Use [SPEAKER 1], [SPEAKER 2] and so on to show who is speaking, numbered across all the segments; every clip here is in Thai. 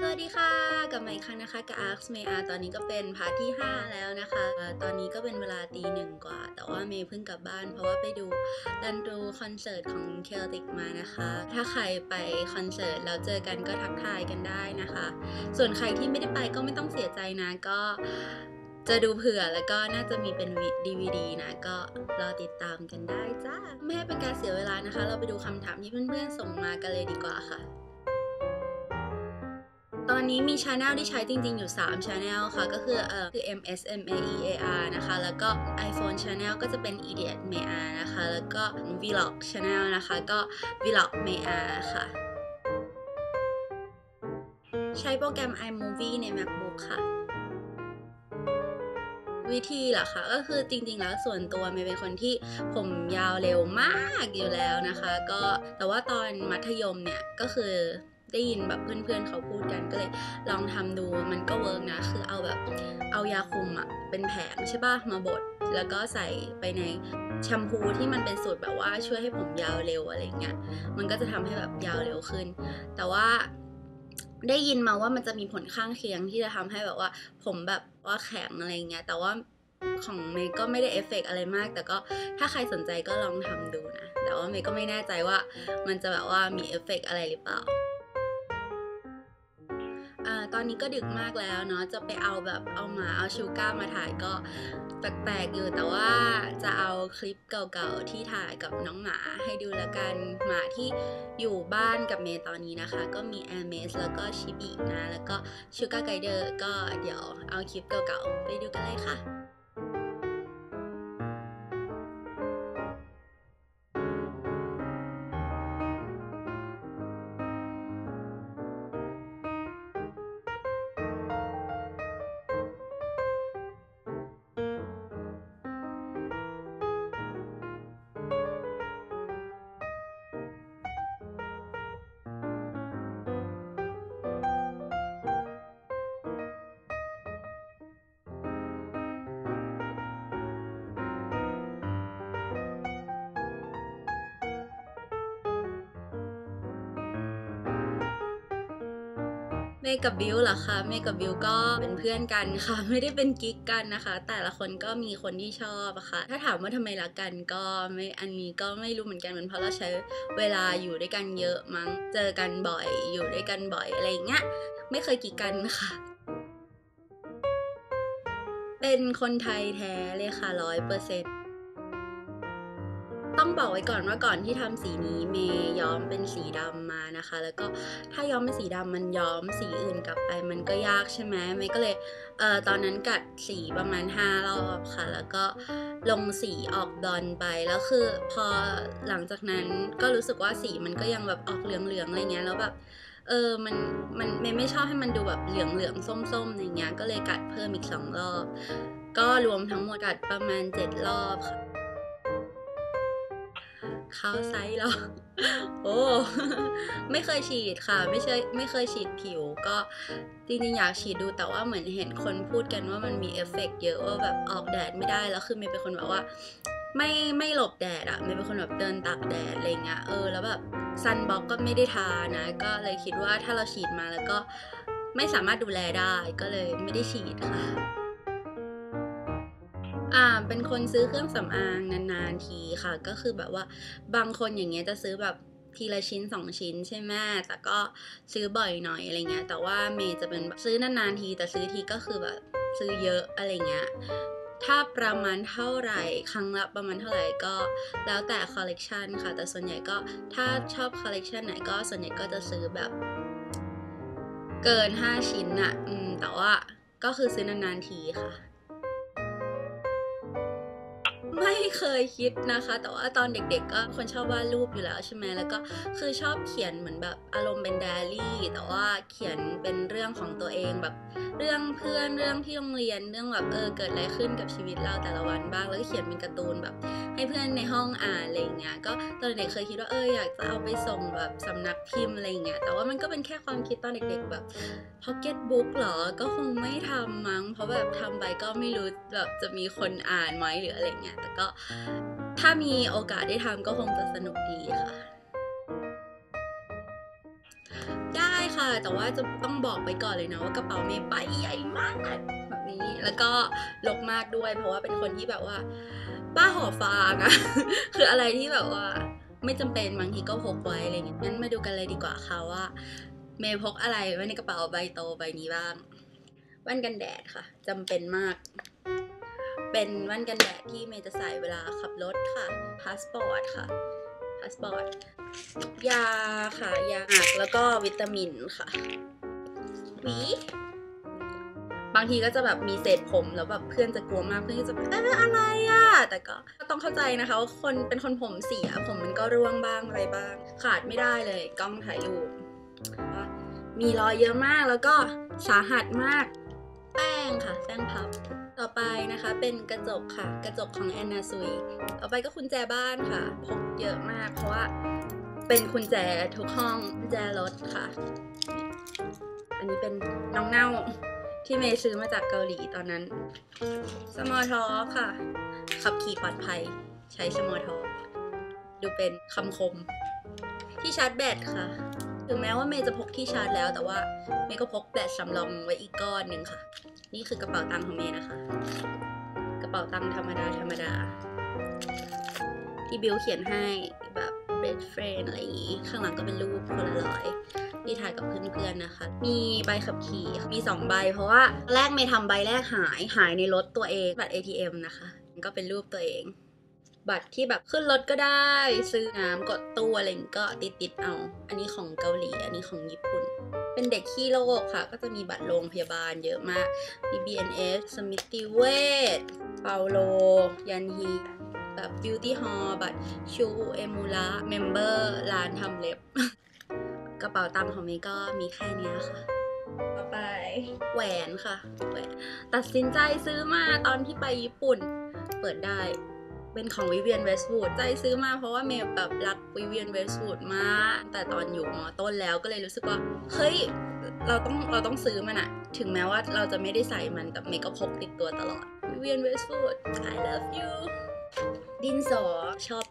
[SPEAKER 1] สวัสดีค่ะ กลับมาอีกครั้งนะคะกับ Arx May Art ตอนนี้ก็เป็นพาร์ทที่ 5 แล้วนะคะ ตอนนี้ก็เป็นเวลาตีหนึ่งกว่า แต่ว่าเมย์เพิ่งกลับบ้าน เพราะว่าไปดูดันดูคอนเสิร์ตของ Celtic มานะคะ ถ้าใครไปคอนเสิร์ตแล้วเจอกันก็ทักทายกันได้นะคะ ส่วนใครที่ไม่ได้ไปก็ไม่ต้องเสียใจนะก็จะดูเผื่อแล้วก็น่าจะมีเป็น DVD นะ ก็รอติดตามกันได้จ้าไม่ให้เป็นการเสียเวลานะคะ เราไปดูคำถามที่เพื่อนๆส่งมากันเลยดีกว่าค่ะ ตอนนี้มีช anel ที่ใช้จริงๆอยู่3 channel ค่ะ ก็คือเอ่อคือ MSMAEAR นะคะ แล้วก็ iPhone channel ก็จะเป็น Idiot m a r นะคะ แล้วก็ Vlog channel นะคะ ก็ Vlog Mayar ค่ะ ใช้โปรแกรม iMovie ใน MacBook ค่ะวิธีเหรอคะก็คือจริงๆแล้วส่วนตัวเมย์เป็นคนที่ผมยาวเร็วมากอยู่แล้วนะคะ ก็แต่ว่าตอนมัธยมเนี่ยก็คือ ได้ยินแบบเพื่อนๆเขาพูดกันก็เลยลองทำดูมันก็เวิร์กนะ คือเอาแบบเอายาคุมอะเป็นแผงใช่ป่ะมาบดแล้วก็ใส่ไปในแชมพูที่มันเป็นสูตรแบบว่าช่วยให้ผมยาวเร็วอะไรเงี้ยมันก็จะทำให้แบบยาวเร็วขึ้น แต่ว่าได้ยินมาว่ามันจะมีผลข้างเคียงที่จะทำให้แบบว่า ผมแบบว่าแข็งอะไรเงี้ยแต่ว่าของเมย์ก็ไม่ได้เอฟเฟกต์อะไรมาก แต่ก็ถ้าใครสนใจก็ลองทำดูนะ แต่ว่าเมย์ก็ไม่แน่ใจว่ามันจะแบบว่ามีเอฟเฟกต์อะไรหรือเปล่า อนนี้ก็ดึกมากแล้วเนาะจะไปเอาแบบเอาหมาเอาชูก้ามาถ่ายก็แปลกๆอยู่แต่ว่าจะเอาคลิปเก่าๆที่ถ่ายกับน้องหมาให้ดูละกันหมาที่อยู่บ้านกับเมย์ตอนนี้นะคะ ก็มีแอร์เมสแล้วก็ชิบินะแล้วก็ชูก้าไกเดอร์ก็เดี๋ยวเอาคลิปเก่าๆไปดูกันเลยค่ะ เมย์กับบิวเหรอคะเมย์กับบิวก็เป็นเพื่อนกันค่ะ ไม่ได้เป็นกิ๊กกันนะคะ แต่ละคนก็มีคนที่ชอบอะค่ะ ถ้าถามว่าทำไมรักกันก็ไม่อันนี้ก็ไม่รู้เหมือนกันมันเพราะเราใช้เวลาอยู่ด้วยกันเยอะมั้งเจอกันบ่อยอยู่ด้วยกันบ่อยอะไรอย่างเงี้ยไม่เคยกิ๊กกันค่ะเป็นคนไทยแท้เลยค่ะร้อยเปอร์เซ็นต์ ต้องบอกไว้ก่อนว่าก่อนที่ทำสีนี้เมย์ย้อมเป็นสีดำมานะคะ แล้วก็ถ้าย้อมเป็นสีดำมันย้อมสีอื่นกลับไปมันก็ยากใช่ไหมเมย์ก็เลยเอ่อตอนนั้นกัดสีประมาณ 5 รอบค่ะ แล้วก็ลงสีออกดอนไปแล้วคือพอหลังจากนั้นก็รู้สึกว่าสีมันก็ยังแบบออกเหลืองๆอะไรเงี้ยแล้วแบบเออ มัน มันเมย์ไม่ชอบให้มันดูแบบเหลืองๆส้มๆอย่างเงี้ย ก็เลยกัดเพิ่มอีกสองรอบ ก็รวมทั้งหมดกัดประมาณเจ็ดรอบค่ะ เข้าไซส์เหรอโอ้ไม่เคยฉีดค่ะ ไม่ใช่ไม่เคยฉีดผิว ก็จริงๆอยากฉีดดูแต่ว่าเหมือนเห็นคนพูดกันว่ามันมีเอฟเฟกต์เยอะว่าแบบออกแดดไม่ได้แล้วคือเมย์เป็นคนแบบว่า ไม่ไม่หลบแดดอะเมย์เป็นคนแบบเดินตากแดดอะไรเงี้ยเออแล้วแบบซันบล็อกก็ไม่ได้ทานะ ก็เลยคิดว่าถ้าเราฉีดมาแล้วก็ไม่สามารถดูแลได้ก็เลยไม่ได้ฉีดค่ะ อ่าเป็นคนซื้อเครื่องสำอางนานๆทีค่ะ ก็คือแบบว่าบางคนอย่างเงี้ยจะซื้อแบบทีละชิ้นสองชิ้นใช่ไหมแต่ก็ซื้อบ่อยหน่อยอะไรเงี้ย แต่ว่าเมย์จะเป็นซื้อนานๆที แต่ซื้อทีก็คือแบบซื้อเยอะอะไรเงี้ย ถ้าประมาณเท่าไหร่ ครั้งละประมาณเท่าไหร่ก็แล้วแต่คอลเลกชันค่ะ แต่ส่วนใหญ่ก็ถ้าชอบคอลเลกชันไหนก็ส่วนใหญ่ก็จะซื้อแบบเกิน 5 ชิ้นอะอืม แต่ว่าก็คือซื้อนานๆทีค่ะ ไม่เคยคิดนะคะ แต่ว่าตอนเด็กๆ ก็คนชอบวาดรูปอยู่แล้วใช่ไหมแล้วก็คือชอบเขียนเหมือนแบบอารมณ์เป็นไดอารี่ แต่ว่าเขียนเป็นเรื่องของตัวเองแบบเรื่องเพื่อนเรื่องที่โรงเรียนเรื่องแบบเออเกิดอะไรขึ้นกับชีวิตเราแต่ละวันบ้าง แล้วก็เขียนเป็นการ์ตูนแบบ ให้เพื่อนในห้องอ่านอะไรอย่างเงี้ยก็ตอนเด็กเคยคิดว่าเอออยากจะเอาไปส่งแบบสำนักพิมพ์อะไรอย่างเงี้ยแต่ว่ามันก็เป็นแค่ความคิดตอนเด็กๆแบบพ็อกเก็ตบุ๊กหรอก็คงไม่ทำมั้ง เพราะแบบทำไปก็ไม่รู้แบบจะมีคนอ่านไหมหรืออะไรเงี้ยแต่ก็ถ้ามีโอกาสได้ทำก็คงจะสนุกดีค่ะ ได้ค่ะ แต่ว่าจะต้องบอกไปก่อนเลยนะว่ากระเป๋าเมย์ใบใหญ่มาก นี้ แล้วก็ลกมากด้วย เพราะว่าเป็นคนที่แบบว่าบ้าห่อฟางอะคืออะไรที่แบบว่า ไม่จำเป็นบางทีก็พกไว้อะไรเงี้ยงั้นมาดูกันเลยดีกว่าค่ะว่า เมย์พกอะไรไว้ในกระเป๋าใบโตใบนี้บ้างแว่นกันแดดค่ะจำเป็นมาก เป็นแว่นกันแดดที่เมย์จะใส่เวลาขับรถค่ะพาสปอร์ตค่ะพาสปอร์ตยาค่ะยาหักแล้วก็วิตามินค่ะหวี บางทีก็จะแบบมีเศษผมแล้วแบบเพื่อนจะกลัวมากเพื่อนก็จะแบบเอ๊ะอะไรอะแต่ก็ต้องเข้าใจนะคะว่าคนเป็นคนผมเสียผมมันก็ร่วงบ้างอะไรบ้าง ขาดไม่ได้เลยกล้องถ่ายรูปมีรอยเยอะมากแล้วก็สาหัสมาก แป้งค่ะแป้งพับ ต่อไปนะคะเป็นกระจกค่ะ กระจกของแอนนาซุยต่อไปก็กุญแจบ้านค่ะ พกเยอะมาก เพราะว่าเป็นกุญแจทุกห้องกุญแจรถค่ะ อันนี้เป็นน้องเน่า ที่เมย์ซื้อมาจากเกาหลีตอนนั้น สมอทอค่ะ ขับขี่ปลอดภัย ใช้สมอทอดูเป็นคำคม ที่ชาร์จแบตค่ะ ถึงแม้ว่าเมย์จะพกที่ชาร์จแล้ว แต่ว่าเมย์ก็พกแบตสำรองไว้อีกก้อนหนึ่งค่ะ นี่คือกระเป๋าตังค์ของเมย์นะคะ กระเป๋าตังค์ธรรมดาธรรมดา ที่บิวเขียนให้แบบ best friend อะไรอย่างงี้ ข้างหลังก็เป็นรูปคนละร้อย ที่ถ่ายกับเพื่อนๆนะคะ มีใบขับขี่มี 2 ใบ เพราะว่าแรกเมย์ทำใบแรกหายหายในรถตัวเองบัตร ATM นะคะก็เป็นรูปตัวเอง บัตรที่แบบขึ้นรถก็ได้ ซื้อน้ำกดตู้อะไรนี้ก็ติดติดๆเอา อันนี้ของเกาหลี อันนี้ของญี่ปุ่น เป็นเด็กขี้โรคค่ะ ก็จะมีบัตรโรงพยาบาลเยอะมากมี BNS สมิติเวชเปาโล ยันฮีแบบ Beauty Hall บัตรชูเอมูระเมมเบอร์ร้านทำเล็บ กระเป๋าตังค์ของเมย์ก็มีแค่เนี้ยค่ะ ต่อไปแหวนค่ะแหวนตัดสินใจซื้อมาตอนที่ไปญี่ปุ่น เปิดได้เป็นของวิเวียนเวสต์วูดใจซื้อมาเพราะว่าเมย์แบบรักวิเวียนเวสต์วูดมาก แต่ตอนอยู่มอต้นแล้วก็เลยรู้สึกว่า เฮ้ย เราต้องเราต้องซื้อมันอะถึงแม้ว่าเราจะไม่ได้ใส่มันแต่เมย์ก็พกติดตัวตลอดวิเวียนเวสต์วูด I love you ดินสอชอบ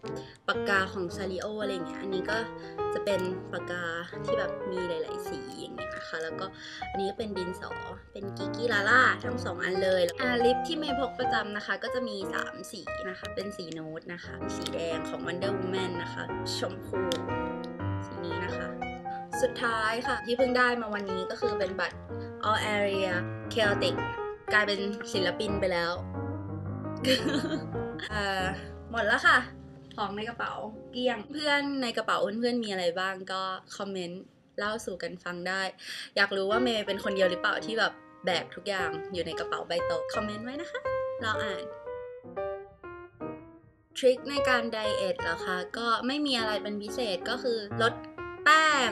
[SPEAKER 1] ปากกาของซาริโออะไรเงี้ย อันนี้ก็จะเป็นปากกาที่แบบมีหลาย ๆ สีอย่างเงี้ยนะคะ แล้วก็อันนี้ก็เป็นดินสอ เป็นกิกิลาล่าทั้งสองอันเลยอ่าลิปที่เมย์พกประจำนะคะ ก็จะมี 3 สีนะคะ เป็นสีโน้ตนะคะ สีแดงของ Wonder Woman นะคะ ชมพู สีนี้นะคะ สุดท้ายค่ะ ที่เพิ่งได้มาวันนี้ก็คือเป็นบัตร All Area Celtic กลายเป็นศิลปินไปแล้วอ่อ หมดแล้วค่ะ ของในกระเป๋าเกลี้ยง เพื่อนในกระเป๋าเพื่อนๆมีอะไรบ้างก็คอมเมนต์เล่าสู่กันฟังได้ อยากรู้ว่าเมย์เป็นคนเดียวหรือเปล่าที่แบบแบกทุกอย่างอยู่ในกระเป๋าใบโตคอมเมนต์ไว้นะคะ เราอ่านทริคในการไดเอทเหรอคะก็ไม่มีอะไรเป็นพิเศษก็คือลดแป้ง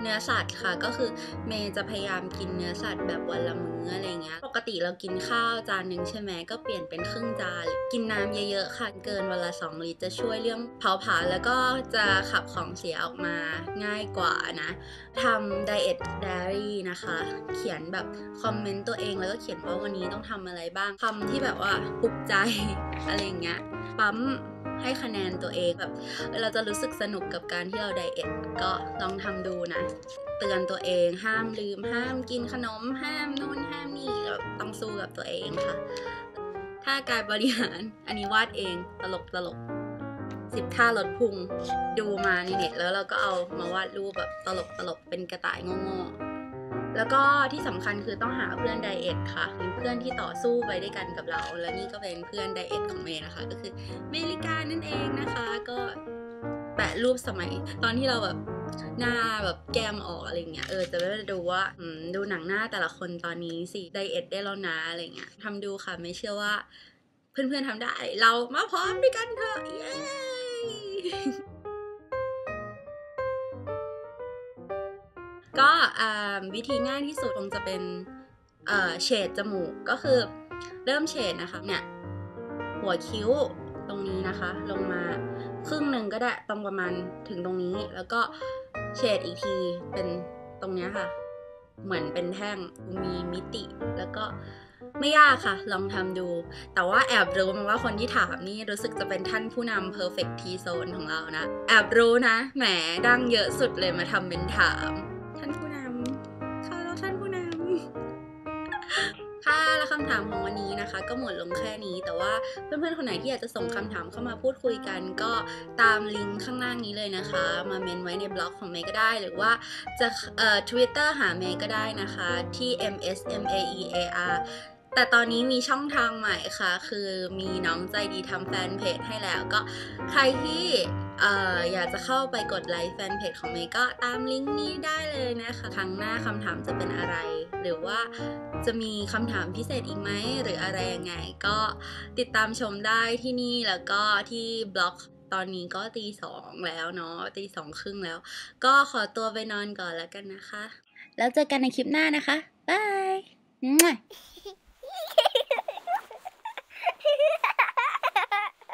[SPEAKER 1] เนื้อสัตว์ค่ะ ก็คือเมย์จะพยายามกินเนื้อสัตว์แบบวันละมื้ออะไรเงี้ย ปกติเรากินข้าวจานหนึ่งใช่ไหมก็เปลี่ยนเป็นครึ่งจาน กินน้ำเยอะๆค่ะ เกินวันละ 2 ลิตรจะช่วยเรื่องเผาผลาญแล้วก็จะขับของเสียออกมาง่ายกว่านะทำไดเอทไดอารี่นะคะ เขียนแบบคอมเมนต์ตัวเองแล้วก็เขียนว่าวันนี้ต้องทำอะไรบ้างคำที่แบบว่าปลุกใจอะไรเงี้ยปั๊ม ให้คะแนนตัวเองแบบเราจะรู้สึกสนุกกับการที่เราไดเอทก็ลองทำดูนะ เตือนตัวเองห้ามลืม ห้ามกินขนม ห้ามนู่นห้ามนี่เราต้องสู้กับตัวเองค่ะ ถ้าการบริหารอันนี้วาดเองตลกตลกสิบท่าลดพุงดูมาในเน็ตแล้วเราก็เอามาวาดรูปแบบตลกตลกเป็นกระต่ายโง่ๆ แล้วก็ที่สำคัญคือต้องหาเพื่อนไดเอทค่ะเป็นเพื่อนที่ต่อสู้ไปด้วยกันกับเรา และนี่ก็เป็นเพื่อนไดเอทของเมย์นะคะ ก็คือเมลิกานั่นเองนะคะ ก็แปะรูปสมัย ตอนที่เราแบบหน้าแบบแก้มออกอะไรเงี้ยเออจะได้ดูว่าดูหนังหน้าแต่ละคนตอนนี้สิไดเอทได้แล้วนะอะไรเงี้ยทำดูค่ะไม่เชื่อว่า เพื่อนๆทำได้ เรามาพร้อมด้วยกันเถอะเย้ ก็วิธีง่ายที่สุดคงจะเป็นเฉดจมูกก็คือเริ่มเฉดนะคะเนี่ยหัวคิ้วตรงนี้นะคะ ลงมาครึ่งหนึ่งก็ได้ตรงประมาณถึงตรงนี้ แล้วก็เฉดอีกทีเป็นตรงเนี้ยค่ะ เหมือนเป็นแท่งมีมิติ แล้วก็ไม่ยากค่ะ ลองทำดู แต่ว่าแอบรู้มาว่าคนที่ถามนี่รู้สึกจะเป็นท่านผู้นำ perfect T zone ของเรานะ แอบรู้นะ แหมดังเยอะสุดเลยมาทำเป็นถาม คำถามของวันนี้นะคะ ก็หมดลงแค่นี้ แต่ว่าเพื่อนๆคนไหนที่อยากจะส่งคำถามเข้ามาพูดคุยกัน ก็ตามลิงก์ข้างล่างนี้เลยนะคะ มาเมนไว้ในบล็อกของเมย์ก็ได้ หรือว่าจะเอ่อทวิตเตอร์หาเมย์ก็ได้นะคะที่ M S M A E A R แต่ตอนนี้มีช่องทางใหม่ค่ะ คือมีน้องใจดีทำแฟนเพจให้แล้วก็ใครที่เอ่ออยากจะเข้าไปกดไลค์แฟนเพจของเมย์ก็ตามลิงก์นี้ได้เลยนะคะ ครั้งหน้าคำถามจะเป็นอะไร หรือว่าจะมีคำถามพิเศษอีกไหมหรืออะไรยังไง ก็ติดตามชมได้ที่นี่แล้วก็ที่บล็อกตอนนี้ก็ตีสองแล้วเนาะตีสองครึ่งแล้ว ก็ขอตัวไปนอนก่อนแล้วกันนะคะ แล้วเจอกันในคลิปหน้านะคะบาย Yeah.